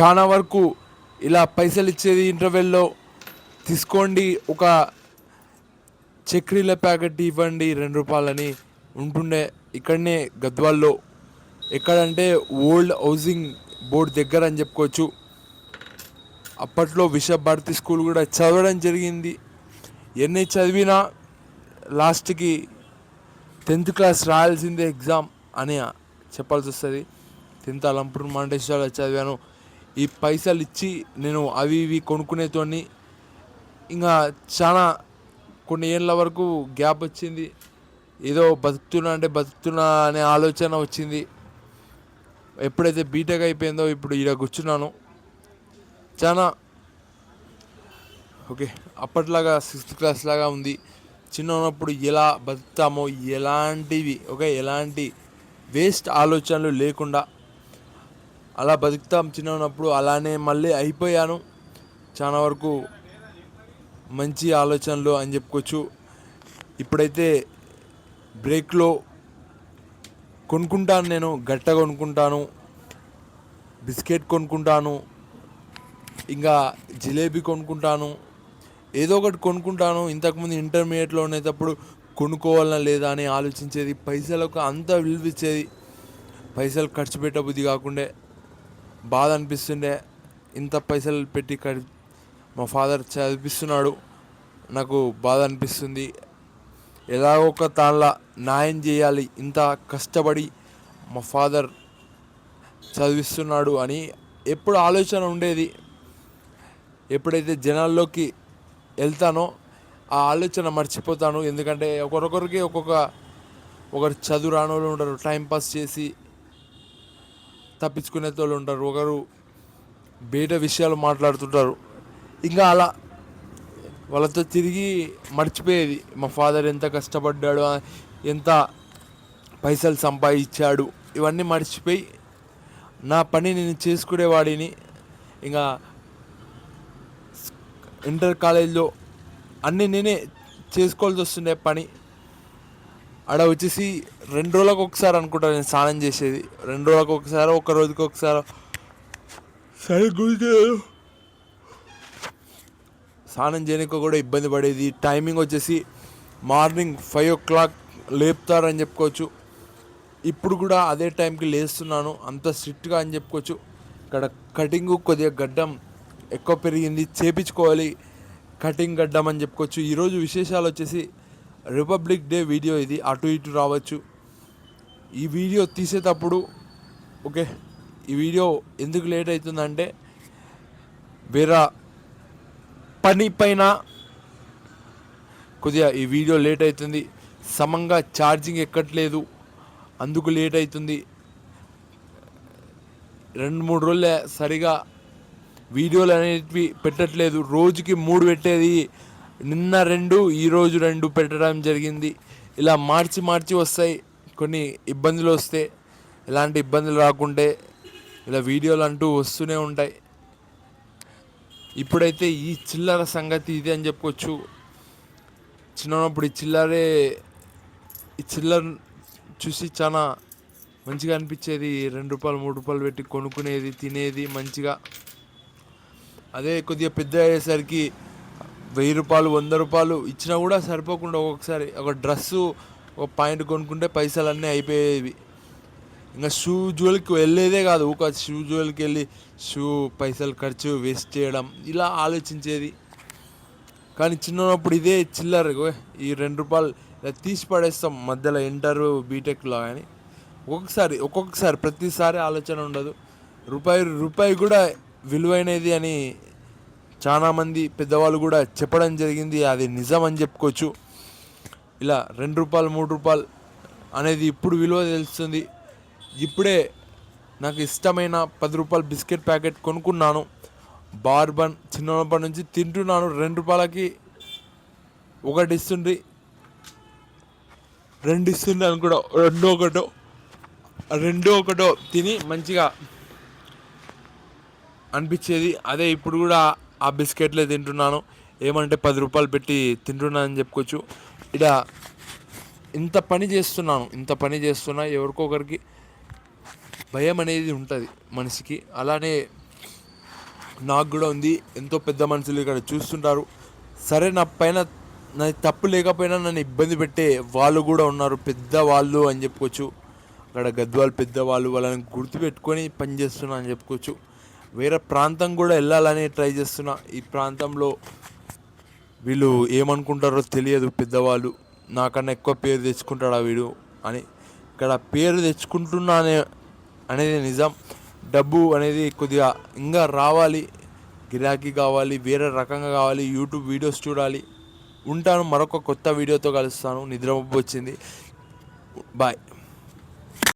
చాలా వరకు ఇలా పైసలు ఇచ్చేది ఇంటర్వెల్లో తీసుకోండి ఒక చక్రీల ప్యాకెట్ ఇవ్వండి రెండు రూపాయలని ఉంటుండే ఇక్కడనే గద్వాల్లో. ఎక్కడంటే ఓల్డ్ హౌసింగ్ బోర్డ్ దగ్గర అని చెప్పుకోవచ్చు. అప్పట్లో విశ్వభారతి స్కూల్ కూడా చదవడం జరిగింది. ఎన్ని చదివినా లాస్ట్కి టెన్త్ క్లాస్ రాయాల్సిందే ఎగ్జామ్ అని చెప్పాల్సి వస్తుంది. టెన్త్ అలంపూర్ మండేశ్వర చదివాను. ఈ పైసలు ఇచ్చి నేను అవి ఇవి కొనుక్కునేతోని ఇంకా చాలా కొన్ని ఏళ్ళ వరకు గ్యాప్ వచ్చింది. ఏదో బతుకుతున్నా అంటే బతుకుతున్నా అనే ఆలోచన వచ్చింది. ఎప్పుడైతే బీటెక్ అయిపోయిందో ఇప్పుడు ఈడ కూర్చున్నాను. చాలా ఓకే అప్పట్లాగా సిక్స్త్ క్లాస్ లాగా ఉంది. చిన్న ఉన్నప్పుడు ఎలా బతుకుతామో ఎలాంటివి ఓకే ఎలాంటి వేస్ట్ ఆలోచనలు లేకుండా అలా బతుకుతాం చిన్న ఉన్నప్పుడు అలానే మళ్ళీ అయిపోయాను. చాలా వరకు మంచి ఆలోచనలు అని చెప్పుకోవచ్చు. ఇప్పుడైతే బ్రేక్లో కొనుక్కుంటాను నేను గట్ట కొనుక్కుంటాను. బిస్కెట్ కొనుక్కుంటాను. ఇంకా జిలేబీ కొనుక్కుంటాను. ఏదో ఒకటి కొనుక్కుంటాను. ఇంతకుముందు ఇంటర్మీడియట్లో ఉండేటప్పుడు కొనుక్కోవాలనా లేదా అని ఆలోచించేది. పైసలకు అంత విలువ ఇచ్చేది పైసలు ఖర్చు పెట్టబుద్ధి కాకుండా. బాధ అనిపిస్తుండే. ఇంత పైసలు పెట్టి కడి మా ఫాదర్ చదివిస్తున్నాడు. నాకు బాధ అనిపిస్తుంది. ఎలా ఒక తాళ్ళ న్యాయం చేయాలి. ఇంత కష్టపడి మా ఫాదర్ చదివిస్తున్నాడు అని ఎప్పుడు ఆలోచన ఉండేది. ఎప్పుడైతే జనాల్లోకి వెళ్తానో ఆ ఆలోచన మర్చిపోతాను. ఎందుకంటే ఒకరొకరికి ఒక్కొక్క ఒకరు చదువు రాని వాళ్ళు ఉంటారు టైంపాస్ చేసి తప్పించుకునే వాళ్ళు ఉంటారు. ఒకరు బయట విషయాలు మాట్లాడుతుంటారు. ఇంకా అలా వాళ్ళతో తిరిగి మర్చిపోయేది. మా ఫాదర్ ఎంత కష్టపడ్డాడు ఎంత పైసలు సంపాదించాడు ఇవన్నీ మర్చిపోయి నా పని నేను చేసుకునేవాడిని. ఇంకా ఇంటర్ కాలేజ్లో అన్నీ నేనే చేసుకోవాల్సి వస్తుండే పని. ఆడ వచ్చేసి రెండు రోజులకు ఒకసారి అనుకుంటా నేను స్నానం చేసేది. రెండు రోజులకు ఒకసారి ఒక రోజుకి ఒకసారి. సరే గురించి స్నానం చేయడానికి కూడా ఇబ్బంది పడేది. టైమింగ్ వచ్చేసి మార్నింగ్ ఫైవ్ ఓ క్లాక్ లేపుతారని చెప్పుకోవచ్చు. ఇప్పుడు కూడా అదే టైంకి లేస్తున్నాను. అంత స్ట్రిక్ట్గా అని చెప్పుకోవచ్చు. ఇక్కడ కటింగ్ కొద్దిగా గడ్డం ఎక్కువ పెరిగింది. చేపించుకోవాలి. కటింగ్ గడ్డం అని చెప్పుకోవచ్చు. ఈరోజు విశేషాలు వచ్చేసి రిపబ్లిక్ డే వీడియో ఇది. అటు ఇటు రావచ్చు. ఈ వీడియో తీసేటప్పుడు ఓకే ఈ వీడియో ఎందుకు లేట్ అవుతుందంటే వేరే పని పైన కొద్దిగా ఈ వీడియో లేట్ అవుతుంది సమంగా ఛార్జింగ్ ఎక్కట్లేదు. అందుకు లేట్ అవుతుంది రెండు మూడు రోజులే సరిగా వీడియోలు అనేటివి పెట్టట్లేదు. రోజుకి మూడు పెట్టేది నిన్న రెండు ఈరోజు రెండు పెట్టడం జరిగింది. ఇలా మార్చి మార్చి వస్తాయి. కొన్ని ఇబ్బందులు వస్తే ఎలాంటి ఇబ్బందులు రాకుంటే ఇలా వీడియోలు అంటూ వస్తూనే ఉంటాయి. ఇప్పుడైతే ఈ చిల్లర సంగతి ఇది అని చెప్పుకోవచ్చు. చిన్నప్పుడు ఈ చిల్లరే ఈ చిల్లర చూసి చాలా మంచిగా అనిపించేది. రెండు రూపాయలు మూడు రూపాయలు పెట్టి కొనుక్కునేది తినేది మంచిగా. అదే కొద్దిగా పెద్ద అయ్యేసరికి వెయ్యి రూపాయలు వంద రూపాయలు ఇచ్చినా కూడా సరిపోకుండా ఒక్కొక్కసారి ఒక డ్రెస్సు ఒక పాయింట్ కొనుక్కుంటే పైసలు అన్నీ అయిపోయేవి. ఇంకా షూ జోలికి వెళ్ళేదే కాదు ఒక షూ జోలికి వెళ్ళి షూ పైసలు ఖర్చు వేస్ట్ చేయడం ఇలా ఆలోచించేది. కానీ చిన్నప్పుడు ఇదే చిల్లర ఈ రెండు రూపాయలు ఇలా తీసి పడేస్తాం మధ్యలో ఇంటర్ బీటెక్లో కానీ ఒక్కొక్కసారి ఒక్కొక్కసారి ప్రతిసారి ఆలోచన ఉండదు. రూపాయి రూపాయి కూడా విలువైనది అని చాలామంది పెద్దవాళ్ళు కూడా చెప్పడం జరిగింది అది నిజం అని చెప్పుకోవచ్చు. ఇలా రెండు రూపాయలు మూడు రూపాయలు అనేది ఇప్పుడు విలువ తెలుస్తుంది. ఇప్పుడే నాకు ఇష్టమైన పది రూపాయల బిస్కెట్ ప్యాకెట్ కొనుక్కున్నాను. బార్బన్ చిన్నప్పటి నుంచి తింటున్నాను. రెండు రూపాయలకి ఒకటి ఇస్తుండ్రి రెండు ఇస్తుంది అని కూడా రెండో ఒకటో రెండో ఒకటో తిని మంచిగా అనిపించేది. అదే ఇప్పుడు కూడా ఆ బిస్కెట్లే తింటున్నాను. ఏమంటే పది రూపాయలు పెట్టి తింటున్నాను అని చెప్పుకోవచ్చు. ఇక ఇంత పని చేస్తున్నాను. ఇంత పని చేస్తున్నా ఎవరికొకరికి భయం అనేది ఉంటుంది మనిషికి. అలానే నాకు కూడా ఉంది. ఎంతో పెద్ద మనుషులు ఇక్కడ చూస్తుంటారు. సరే నా పైన నా తప్పు లేకపోయినా నన్ను ఇబ్బంది పెట్టే వాళ్ళు కూడా ఉన్నారు. పెద్ద వాళ్ళు అని చెప్పుకోవచ్చు. అక్కడ గద్వాలు పెద్దవాళ్ళు వాళ్ళని గుర్తుపెట్టుకొని పనిచేస్తున్నా అని చెప్పుకోవచ్చు. వేరే ప్రాంతం కూడా వెళ్ళాలని ట్రై చేస్తున్నా. ఈ ప్రాంతంలో వీళ్ళు ఏమనుకుంటారో తెలియదు పెద్దవాళ్ళు. నాకన్నా ఎక్కువ పేరు తెచ్చుకుంటాడా వీడు అని. ఇక్కడ పేరు తెచ్చుకుంటున్నా అనే అనేది నిజం. డబ్బు అనేది కొద్దిగా ఇంకా రావాలి. గిరాకీ కావాలి వేరే రకంగా కావాలి. యూట్యూబ్ వీడియోస్ చూడాలి. ఉంటాను మరొక కొత్త వీడియోతో కలుస్తాను. నిద్ర వచ్చింది. బాయ్.